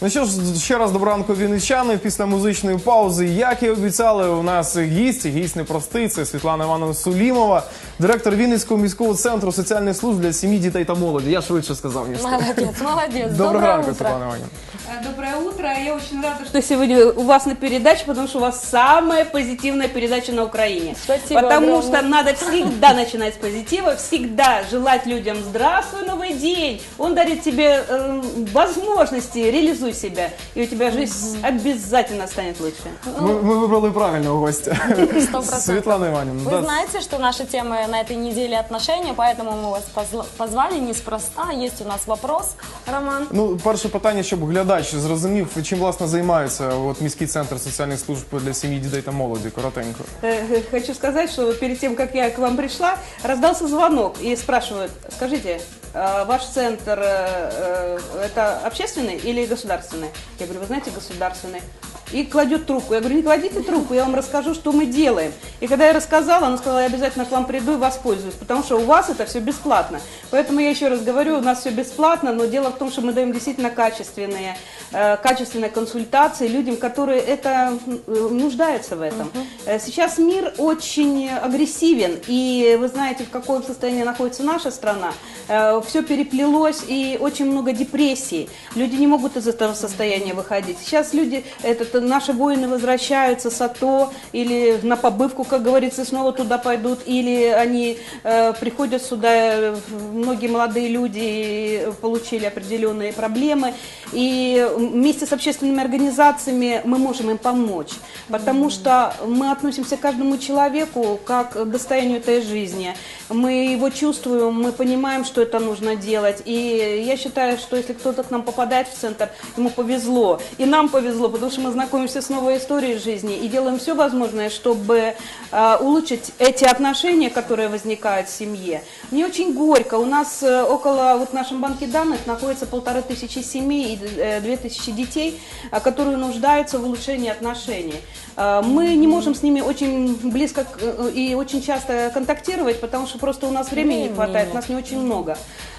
Ну що ж, ще раз доброго ранку вінничани. Після музичної паузи, як і обіцяли, у нас гість, гість непростий, це Світлана Івановна Сулімова, директор Вінницького міського центру соціальних служб для сім'ї, дітей та молоді. Я швидше сказав, ніж ти. Молодец, молодец. Доброго Доброе ранку, утро. Світлана Іванівна. Э, Доброе утро. Я очень рада, что сегодня у вас на передаче, потому что у вас самая позитивная передача на Украине. Спасибо Потому огромное. что надо всегда начинать с позитива, всегда желать людям «Здравствуй, новый день!» Он дарит тебе э, возможности, реализуй себя, и у тебя жизнь обязательно станет лучше. Ми, ми вибрали правильного гостя. Сто процентов. Світлана Іванівна. Вы да. знаете, что наша тема на этой неделе отношения, поэтому мы вас позла- позвали неспроста. Есть у нас вопрос, Роман. Ну, перше питання, щоб глядач зрозумів, чим власне займається от, міський центр соціальних служб для сім'ї, дітей та молоді. Коротенько. Э, Хочу сказать, что перед тем, как я к вам пришла, раздался звонок и спрашивают, скажите, а ваш центр э, э, это общественный или государственный? Я говорю, вы знаете, государственный. И кладет трубку. Я говорю, не кладите трубку, я вам расскажу, что мы делаем. И когда я рассказала, она сказала, я обязательно к вам приду и воспользуюсь, потому что у вас это все бесплатно. Поэтому я еще раз говорю, у нас все бесплатно, но дело в том, что мы даем действительно качественные, э, качественные консультации людям, которые это э, нуждаются в этом. Э, Сейчас мир очень агрессивен, и вы знаете, в каком состоянии находится наша страна. Все переплелось, и очень много депрессий. Люди не могут из этого состояния выходить. Сейчас люди, этот, наши воины возвращаются с АТО или на побывку, как говорится, снова туда пойдут, или они э, приходят сюда, э, многие молодые люди получили определенные проблемы, и вместе с общественными организациями мы можем им помочь, потому что мы относимся к каждому человеку как к достоянию этой жизни. Мы его чувствуем, мы понимаем, что это нужно делать, и я считаю, что если кто-то к нам попадает в центр, ему повезло, и нам повезло, потому что мы знакомимся с новой историей жизни и делаем все возможное, чтобы э, улучшить эти отношения, которые возникают в семье. Мне очень горько. У нас э, около, вот в нашем банке данных находится полторы тысячи семей и э, две тысячи детей, э, которые нуждаются в улучшении отношений. Э, Мы не можем с ними очень близко э, и очень часто контактировать, потому что просто у нас времени не Времени хватает, нет. нас не очень много.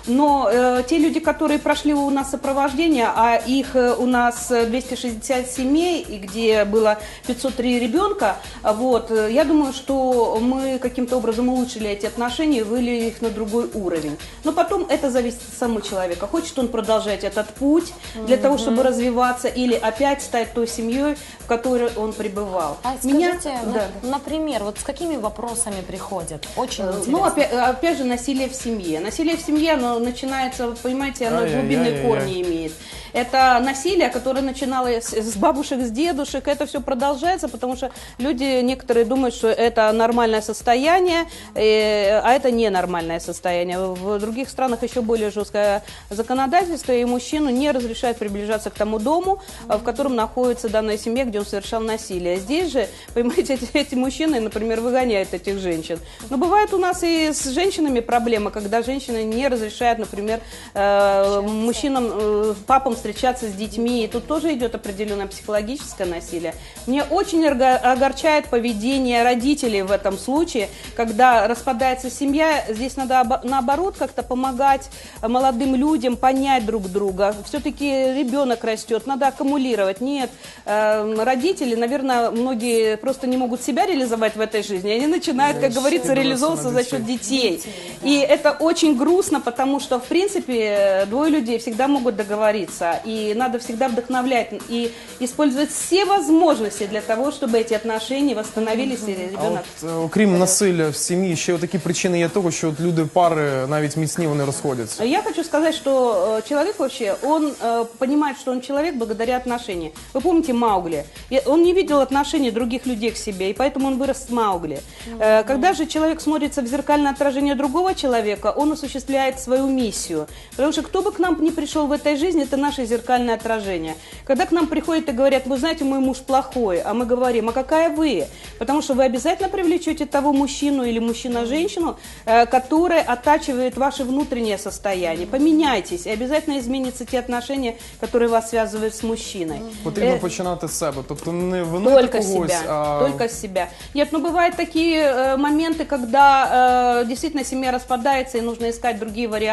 Но э, те люди, которые прошли у нас сопровождение, а их э, у нас э, 260 семей, и где было 503 ребенка, вот, э, я думаю, что мы каким-то образом улучшили эти отношения, вывели их на другой уровень. Но потом это зависит от самого человека. Хочет он продолжать этот путь для того, чтобы развиваться, или опять стать той семьей, в которой он пребывал. А Меня- скажите, на- да. например, вот с какими вопросами приходят? Очень Э, интересно. Ну, опять, опять же, насилие в семье. Насилие в семье, оно начинается, понимаете, оно Ай-яй-яй-яй-яй. глубинные корни имеет. Это насилие, которое начиналось с бабушек, с дедушек, это все продолжается, потому что люди, некоторые думают, что это нормальное состояние, э, а это ненормальное состояние. В других странах еще более жесткое законодательство, и мужчину не разрешают приближаться к тому дому, э, в котором находится данная семья, где он совершал насилие. Здесь же, понимаете, эти, эти мужчины, например, выгоняют этих женщин. Но бывает у нас и с женщинами проблема, когда женщины не разрешают, например, э, мужчинам, э, папам встречаться с детьми. И тут тоже идет определенное психологическое насилие. Мне очень огорчает поведение родителей в этом случае, когда распадается семья. Здесь надо обо- наоборот как-то помогать молодым людям понять друг друга. Все-таки ребенок растет, надо аккумулировать. Нет, э, родители, наверное, многие просто не могут себя реализовать в этой жизни. Они начинают, как говорится, реализовываться за счет детей. детей. И это очень грустно, потому что, в принципе, двое людей всегда могут договориться. И надо всегда вдохновлять и использовать все возможности для того, чтобы эти отношения восстановились и А ребенок от, е, окрім насилля в сім'ї, ще такі причини є того, що от люди пари навіть міцні вони розходяться. Я хочу сказать, что э, человек вообще, он э, понимает, что он человек благодаря отношениям. Вы помните Маугли? И Он не видел отношений других людей к себе, и поэтому он вырос с Маугли. Э, Когда же человек смотрится в зеркальное отражение другого человека, он осуществляет свою миссию. Потому что кто бы к нам ни пришел в этой жизни, это наше зеркальное отражение. Когда к нам приходят и говорят, вы знаете, мой муж плохой, а мы говорим, а какая вы? Потому что вы обязательно привлечете того мужчину или мужчина-женщину, э, который оттачивает ваше внутреннее состояние. Поменяйтесь, и обязательно изменятся те отношения, которые вас связывают с мужчиной. Потрібно Э, починати з себе, тобто не винити только когось, себя, а только с себя. Нет, ну бывают такие э, моменты, когда э, действительно семья распадается и нужно искать другие варианты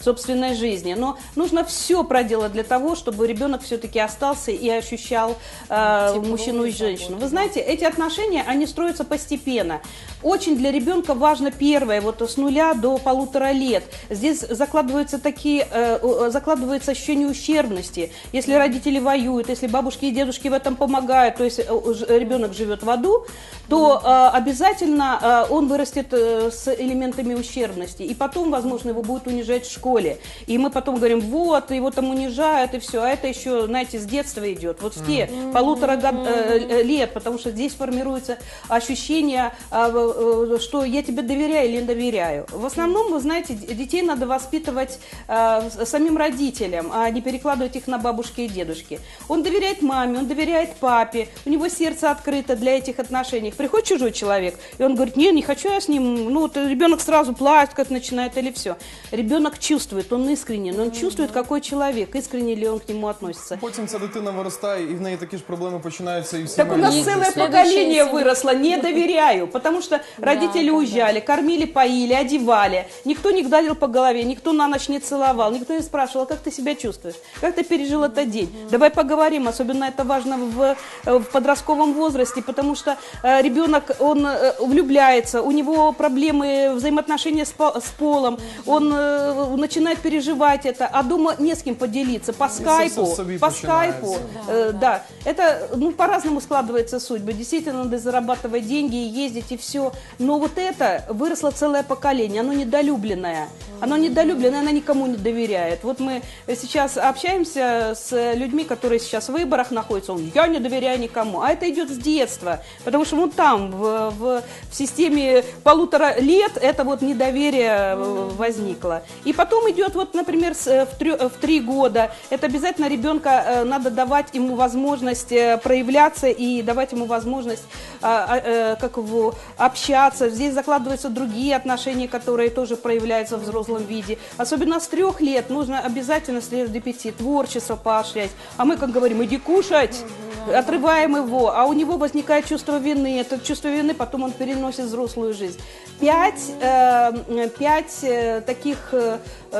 собственной жизни. Но нужно все проделать для того, чтобы ребенок все-таки остался и ощущал э, Тепло мужчину и женщину. Вы знаете, эти отношения, они строятся постепенно. Очень для ребенка важно первое, вот с нуля до полутора лет. Здесь закладываются такие, э, э, закладывается ощущение ущербности. Если родители воюют, если бабушки и дедушки в этом помогают, то есть э, ж- ребенок живет в аду, то э, обязательно э, он вырастет э, с элементами ущербности. И потом, возможно, его будут унижать в школе. И мы потом говорим, вот, его там унижают, и все. А это еще, знаете, с детства идет. Вот в те полутора год- э, э, лет, потому что здесь формируется ощущение, а, в- э, что я тебе доверяю или не доверяю. В основном, вы знаете, детей надо воспитывать э, самим родителям, а не перекладывать их на бабушки и дедушки. Он доверяет маме, он доверяет папе, у него сердце открыто для этих отношений. Приходит чужой человек, и он говорит, не, не хочу я с ним, ну, вот ребенок сразу плачет, как начинает, или все Ребенок чувствует, он искренен, он чувствует, какой человек, искренне ли он к нему относится. Потім ця дитина виростає, і в неї такі ж проблеми починаються і в Так у нас сімейному целое житті. поколение Следующая выросло, не доверяю, потому что родители да, уезжали, кормили, поили, одевали, никто не гладил по голове, никто на ночь не целовал, никто не спрашивал, как ты себя чувствуешь, как ты пережил этот день. Давай поговорим, особенно это важно в, э, в подростковом возрасте, потому что э, ребенок, он э, влюбляется, у него проблемы взаимоотношения с, по- с полом, он э, начинает переживать это, а дома не с кем поделиться, по скайпу, по скайпу, Э, да, это ну, по-разному складывается судьба. Действительно, надо зарабатывать деньги и ездить и все. Но вот это выросло целое поколение, оно недолюбленное. Оно недолюбленное, оно никому не доверяет. Вот мы сейчас общаемся с людьми, которые сейчас в выборах находятся. Он, я не доверяю никому. А это идет с детства. Потому что вот там, в, в- в системе полутора лет, это вот недоверие э, возникло. И потом идет, вот, например, с, э, в, э, в три года. Это обязательно ребенка э, надо давать ему возможность проявляться и давать ему возможность а, а, как его, общаться. Здесь закладываются другие отношения, которые тоже проявляются в взрослом виде. Особенно с трех лет нужно обязательно с лет до пяти творчество поощрять. А мы, как говорим, иди кушать, отрываем его, а у него возникает чувство вины. Это чувство вины потом он переносит в взрослую жизнь. Пять, э, пять таких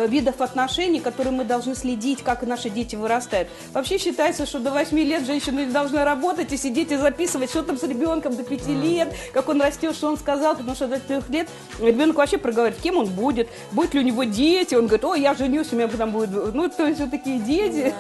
видов отношений, которые мы должны следить, как наши дети вырастают. Вообще считается, что до 8 лет женщина должна работать и сидеть и записывать, что там с ребенком до 5 лет, как он растет, что он сказал, потому что до 3 лет ребенок вообще проговорит, кем он будет, будет ли у него дети, он говорит, о, я женюсь, у меня там будет, ну, то есть вот такие дети.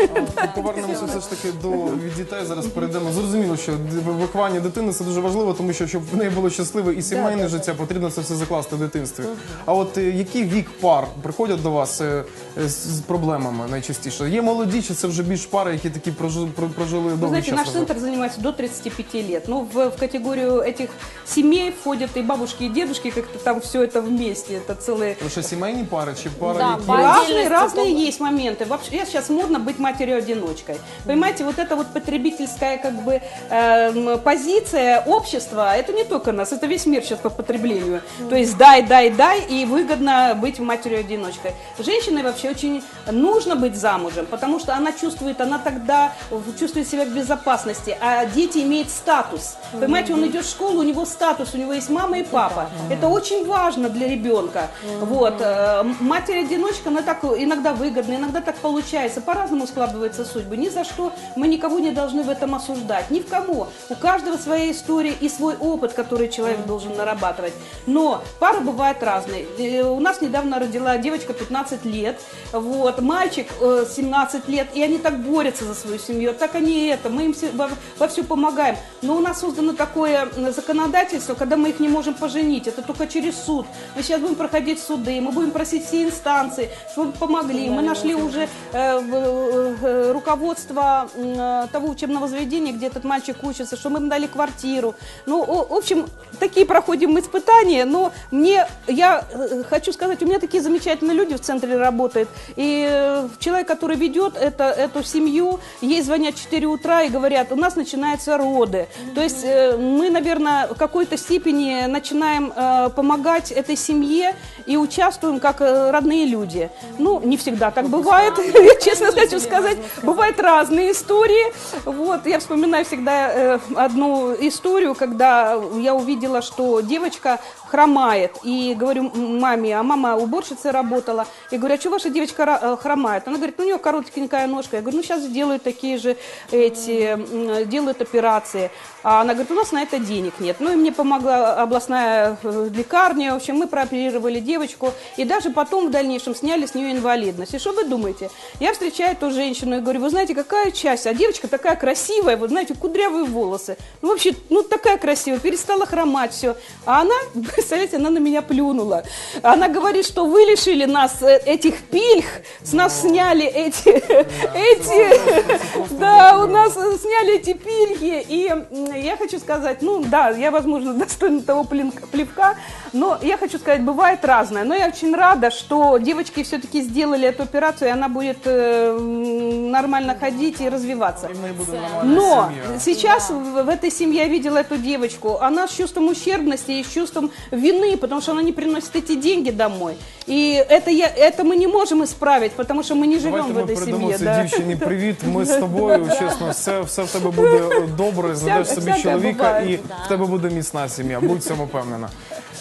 Повернемося все ж таки до від дітей. Зараз перейдемо. Зрозуміло, що д- виховання дитини це дуже важливо, тому що щоб в неї було щасливе і сімейне життя, потрібно це все закласти в дитинстві. А от е, який вік пар приходять до вас е, е, з з проблемами найчастіше? Є молоді, чи це вже більш пари, які такі прожи- про- прожили Вы довгий знаете, час? наш разом? центр занимается до 35 лет. Ну, в, в категорию этих семей входят и бабушки, и дедушки, как-то там все это вместе. Это целые Лише сімейні пари чи пари, Да, які по Разные, отдельности разные только- есть моменты. Вообще, сейчас модно быть матерью-одиночкой. Понимаете, вот эта вот потребительская как бы эм, позиция общества, это не только нас, это весь мир сейчас по потреблению. То есть дай, дай, дай, и выгодно быть матерью-одиночкой. Женщине вообще очень нужно быть замужем, потому что она чувствует, она тогда чувствует себя в безопасности, а дети имеют статус. Понимаете, он идет в школу, у него статус, у него есть мама и папа. Это очень важно для ребенка. Вот. э, Матерь-одиночка, она так иногда выгодна, иногда так получается. По-разному складываются судьбы. Ни за что мы никого не должны в этом осуждать. Ни в кого. У каждого своя история и свой опыт, который человек должен нарабатывать. Но пары бывают разные. Э, У нас недавно родила девочка 15 лет, вот, мальчик э, 17 лет, и они так борются за свою семью. Так они это, мы им во, во все помогаем. Но у нас создано такое законодательство, когда мы их не можем поженить. Это только через суд. Мы сейчас будем проходить суды, мы будем просить все инстанции, чтобы помогли. Мы нашли уже э, э, руководство э, того учебного заведения, где этот мальчик учится, что мы им дали квартиру. Ну, о- в общем, такие проходим испытания, но мне, я э, хочу сказать, у меня такие замечательные люди в центре работают. И э, человек, который ведет это, эту семью, ей звонят в 4 утра и говорят, у нас начинаются роды. То есть э, мы, наверное, в какой-то степени начинаем э, помогать этой семье и участвуем как родные люди. Ну, не всегда так бывает, честно хочу сказать. Бывают разные истории. Вот, я вспоминаю всегда одну историю, когда я увидела, что девочка хромает. И говорю маме, а мама уборщицей работала. Я говорю, а что ваша девочка э, хромает? Она говорит, ну у нее коротенькая ножка. Я говорю, ну сейчас сделают такие же эти, м, делают операции. А она говорит, у нас на это денег нет. Ну и мне помогла областная э, лекарня. В общем, мы прооперировали девочку. И даже потом в дальнейшем сняли с нее инвалидность. И что вы думаете? Я встречаю эту женщину и говорю, вы знаете, какая часть? А девочка такая красивая, вот знаете, кудрявые волосы. Ну вообще, ну такая красивая, перестала хромать все. А она, представляете, она на меня плюнула. Она говорит, что вы лишили нас э, этих пильх, с нас сняли эти, эти, да, у нас э, сняли эти пильги. И м, я хочу сказать, ну да, я, возможно, достойна того плен- плевка, но я хочу сказать, бывает разное. Но я очень рада, что девочки все-таки сделали эту операцию, и она будет э, м, нормально ходить и развиваться. Рівно і буде нормальна Но сім'я. сейчас в, в этой семье я видела эту девочку. Она с чувством ущербности и с чувством вины, потому что она не приносит эти деньги домой. И это, я, это мы не можем исправить, потому что мы не живем Давайте в ми этой передамо семье. цій Да. дівчині привіт. Ми з тобою, чесно, все, все в тебе буде добре. Знайдеш собі всяке чоловіка буває. і в тебе буде міцна сім'я. Будь в цьому впевнена.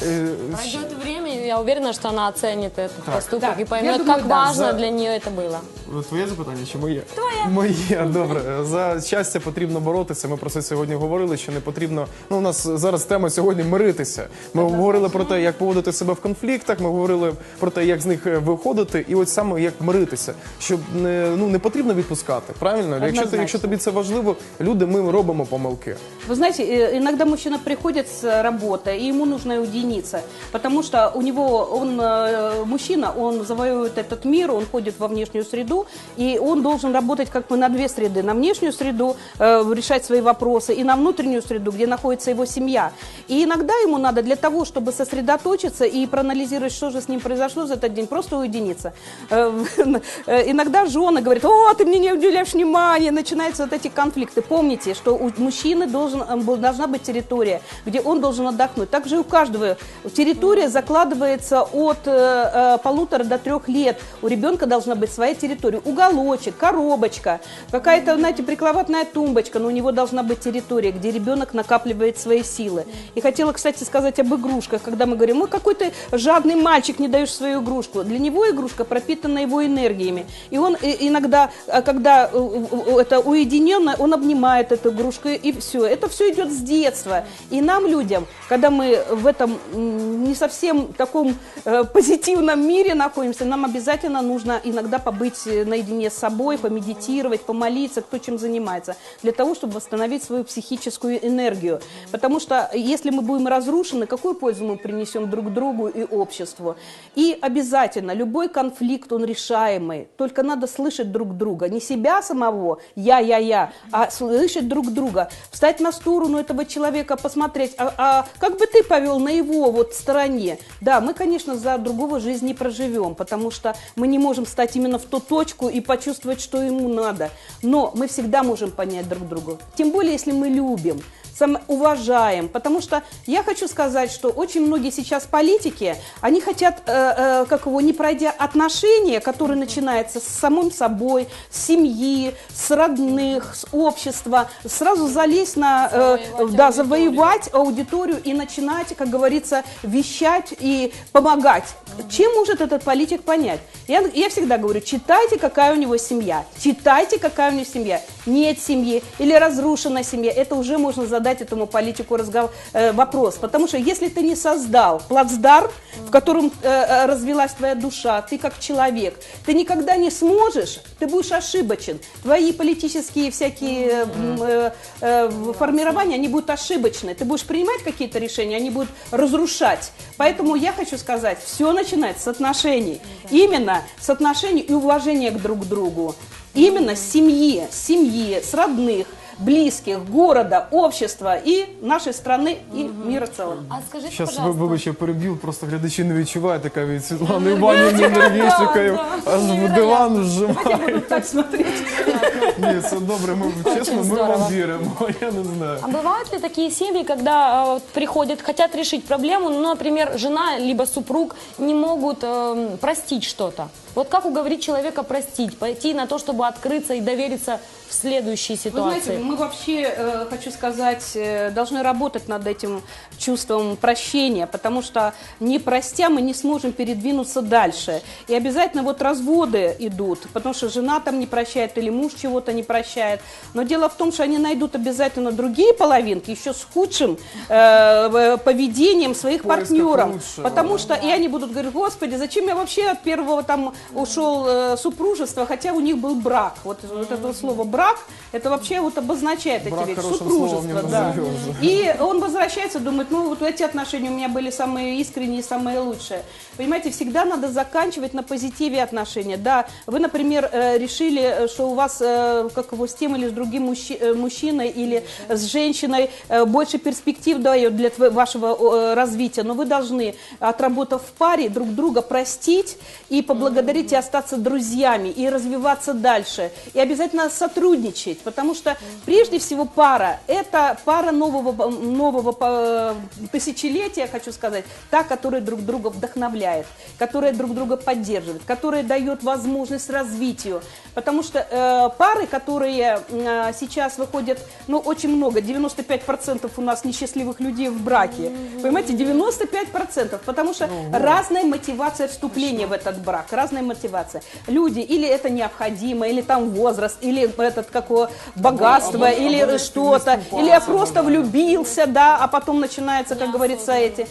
Е, Пройдет время, и я уверена, что она оценит этот поступок Так, и я поймет, думаю, как да. важно За- для нее это было. Твоє запитання чи моє? Твоє. Моє, добре. За щастя потрібно боротися. Ми про це сьогодні говорили, що не потрібно. Ну, у нас зараз тема сьогодні миритися. Ми говорили про те, як поводити себе в конфліктах, ми говорили про те, як з них е, виходити, і от саме як миритися, щоб не, ну, не потрібно відпускати. Правильно? Якщо, ти, Однозначно. якщо тобі це важливо, люди, ми робимо помилки. Вы знаете, э, иногда мужчина приходит с работы, и ему нужно уединиться, потому что у него, он э, мужчина, он завоевывает этот мир, он ходит во внешнюю среду, и он должен работать как бы на две среды. На внешнюю среду э, решать свои вопросы, и на внутреннюю среду, где находится его семья. И иногда ему надо для того, чтобы сосредоточиться и проанализировать, что же с ним произошло за этот день, просто уединиться. Э, Иногда жены говорят, о, ты мне не уделяешь внимания, начинаются вот эти конфликты. Помните, что у мужчины должен, должна быть территория, где он должен отдохнуть. Также у каждого территория закладывается от э, э, полутора до трех лет. У ребенка должна быть своя территория. Уголочек, коробочка, какая-то, знаете, прикроватная тумбочка, но у него должна быть территория, где ребенок накапливает свои силы. И хотела, кстати, сказать об игрушках, когда мы говорим, ну какой ты жадный мальчик, не даешь свою игрушку. Для него игрушка пропитана его энергиями. И он э, иногда, а, когда э, это уединенно, он обнимает эту игрушку, и все. Это все идет с детства. И нам, людям, когда мы в этом не совсем таком э, позитивном мире находимся, нам обязательно нужно иногда побыть э, наедине с собой, помедитировать, помолиться, кто чем занимается, для того, чтобы восстановить свою психическую энергию. Потому что если мы будем разрушены, какую пользу мы принесем друг другу и обществу? И обязательно любой конфликт, он решаемый. Только надо слышать друг друга. Не себя самого, я, я, я, а слышать друг друга. Встать на сторону этого человека, посмотреть, а, а как бы ты повел на его вот стороне? Да, мы, конечно, за другого жизнь не проживем, потому что мы не можем стать именно в ту точку и почувствовать, что ему надо. Но мы всегда можем понять друг друга. Тем более, если мы любим уважаем, потому что я хочу сказать, что очень многие сейчас политики, они хотят, э, э, как его, не пройдя отношения, которые начинаются с самим собой, с семьи, с родных, с общества, сразу залезть на, э, Завоевать да, аудиторию. завоевать аудиторию и начинать, как говорится, вещать и помогать. Чем может этот политик понять? Я, я всегда говорю, читайте, какая у него семья, читайте, какая у него семья. Нет семьи или разрушена семья, это уже можно задать этому политику разгов- э, вопрос. Потому что если ты не создал плацдарм, в котором э, э, развилась твоя душа, ты как человек, ты никогда не сможешь, ты будешь ошибочен. Твои политические всякие э, э, э, формирования, они будут ошибочны. Ты будешь принимать какие-то решения, они будут разрушать. Поэтому я хочу сказать, все начинается с отношений. Именно с отношений и уважения к друг другу. Именно с семьи, с семьи, с родных, близких, города, общества и нашей страны и мира в целом. А скажите, Зараз пожалуйста. вибач, я переб'ю, просто глядачі не відчувають така від Світлани Іванівни енергетикою, аж в диван вживає. Так смотреть. Ні, це добре, ми чесно, ми здорово. вам віримо. Я не знаю. А бывают ли такие семьи, когда э, вот приходят, хотят решить проблему, но, например, жена либо супруг не могут эм, простить что-то? Вот как уговорить человека простить, пойти на то, чтобы открыться и довериться в следующей Вы ситуации? знаете, мы вообще, э, хочу сказать, э, должны работать над этим чувством прощения, потому что не простя мы не сможем передвинуться дальше. И обязательно вот разводы идут, потому что жена там не прощает или муж чего-то не прощает. Но дело в том, что они найдут обязательно другие половинки, еще с худшим э, поведением своих партнеров. лучшего, Потому что и они будут говорить, господи, зачем я вообще от первого там ушел э, супружества, хотя у них был брак. Вот, вот это слово брак, это вообще вот обозначает Брак эти вещи. Супружество, да. И он возвращается, думает, ну вот эти отношения у меня были самые искренние, самые лучшие. Понимаете, всегда надо заканчивать на позитиве отношения. Да, вы, например, э, решили, э, что у вас, э, как его, с тем или с другим мужчи- мужчиной или с женщиной больше перспектив дает для вашего развития, но вы должны, отработав в паре, друг друга простить и поблагодарить и остаться друзьями, и развиваться дальше. И обязательно сотрудничать, потому что прежде всего пара – это пара нового, нового э, тысячелетия, хочу сказать, та, которая друг друга вдохновляет, которая друг друга поддерживает, которая дает возможность развитию. Потому что э, пары, которые э, сейчас выходят, ну, очень много, 95% у нас несчастливых людей в браке. Понимаете, 95%, потому что разная мотивация вступления в этот брак, разная мотивация. Люди, или это необходимо, или там возраст, или этот какое богатство, обо- или что-то, или я просто влюбился, да, а потом начинается, как говорится, эти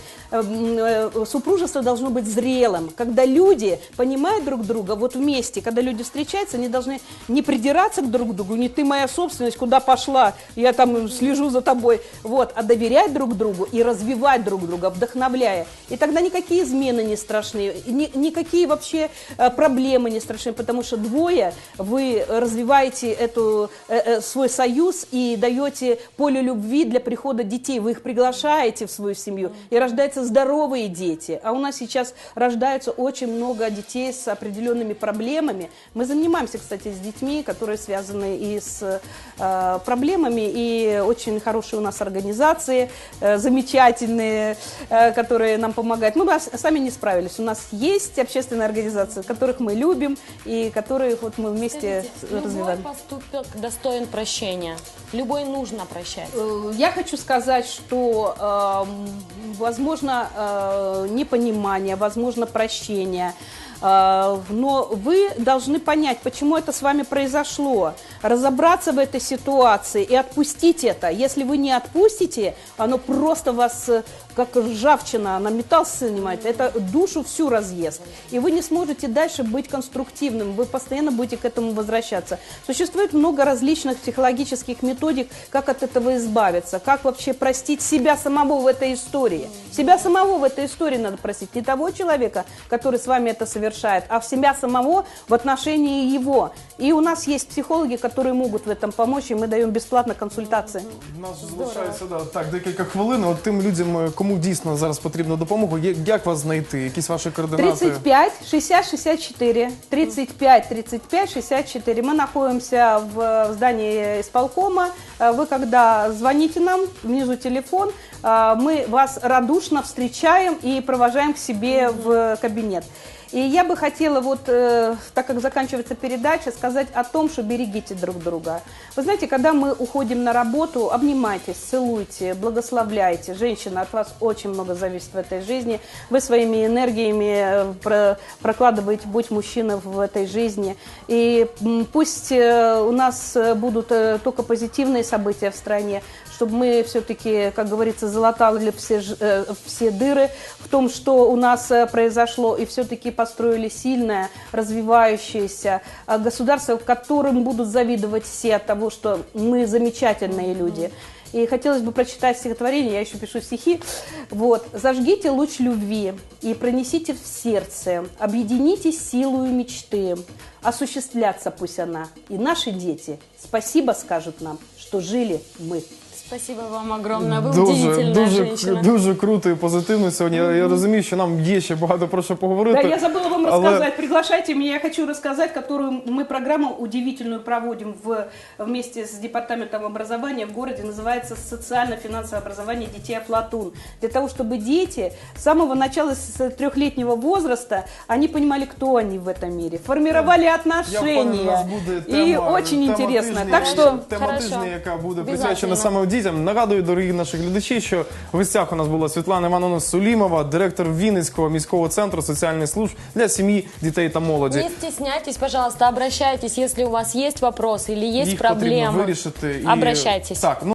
супружество должно быть зрелым, когда люди понимают друг друга, вот вместе, когда люди встречаются, они должны не придираться к друг другу, не ты моя собственность, куда пошла, я там слежу за тобой, вот, а доверять друг другу и развивать друг друга, вдохновляя. И тогда никакие измены не страшны, ни- никакие вообще э, проблемы не страшны, потому что двое вы развиваете эту, э, э, свой союз и даете поле любви для прихода детей. Вы их приглашаете в свою семью, и рождаются здоровые дети. А у нас сейчас рождаются очень много детей с определенными проблемами. Мы занимаемся, кстати, с детьми, которые связаны и с э, проблемами, и очень хорошие у нас организации, э, замечательные, э, которые нам помогают. Мы сами не справились. У нас есть общественные организации, которых мы любим, и которых вот мы вместе с- Любой развиваем. поступок достоин прощения. Любой нужно прощать. Э, Я хочу сказать, что, эм, возможно, э, непонимание, возможно, прощение. Э, Но вы должны понять, почему это с вами произошло, разобраться в этой ситуации и отпустить это. Если вы не отпустите, оно просто вас, э, как ржавчина, на металл снимает, это душу всю разъест. И вы не сможете дальше быть конструктивным, вы постоянно будете к этому возвращаться. Существует много различных психологических методик, как от этого избавиться, как вообще простить себя самого в этой истории. Себя самого в этой истории надо простить. Не того человека, который с вами это совершает, а себя самого в отношении его. И у нас есть психологи, которые могут в этом помочь, и мы даем бесплатно консультации. У нас залишається да, так, декілька хвилин. От тим людям, е, кому дійсно зараз потрібна допомога, є- як вас знайти? Якісь ваші координати? 35 60 64. 35 35 64. Мы находимся в в здании исполкома. Э, Вы когда звоните нам, внизу телефон, э, мы вас радушно встречаем и провожаем к себе в кабинет. И я бы хотела, вот, э, так как заканчивается передача, сказать о том, что берегите друг друга. Вы знаете, когда мы уходим на работу, обнимайтесь, целуйте, благословляйте. Женщина, от вас очень много зависит в этой жизни. Вы своими энергиями э, про- прокладываете путь мужчины в этой жизни. И пусть э, у нас э, будут только позитивные события в стране, чтобы мы все-таки, как говорится, залатали все, все дыры в том, что у нас произошло, и все-таки построили сильное, развивающееся э, государство, которым будут завидовать все от того, что мы замечательные люди. И хотелось бы прочитать стихотворение, я еще пишу стихи. Вот. «Зажгите луч любви и пронесите в сердце, объедините силу мечты, осуществляться пусть она. И наши дети спасибо скажут нам, что жили мы Спасибо вам огромное. Вы Дуже, удивительная дуже, женщина. дуже круто і позитивно сьогодні. Я, я розумію, що нам є ще багато про що поговорити. Да, я забыла вам але- рассказать. Приглашайте меня, я хочу рассказать, которую мы программу удивительную проводим в, вместе с Департаментом образования в городе. Называется «Социально-финансовое образование детей Афлатун». Для того, чтобы дети с самого начала, с трехлетнего возраста, они понимали, кто они в этом мире, формировали Я впевнений, у отношения. нас буде И тема, очень тема интересно. тижня, Так что тема Хорошо. тижня, яка буде Обязательно. присвячена саме дітям. Нагадую, дорогі наші глядачі, що в гостях у нас була Світлана Івановна Сулімова, директор Вінницького міського центру соціальних служб для сім'ї, дітей та молоді. Не стесняйтесь, пожалуйста, обращайтесь, если у вас есть вопросы или есть Їх потрібно проблемы. вирішити і Обращайтесь. так. Ну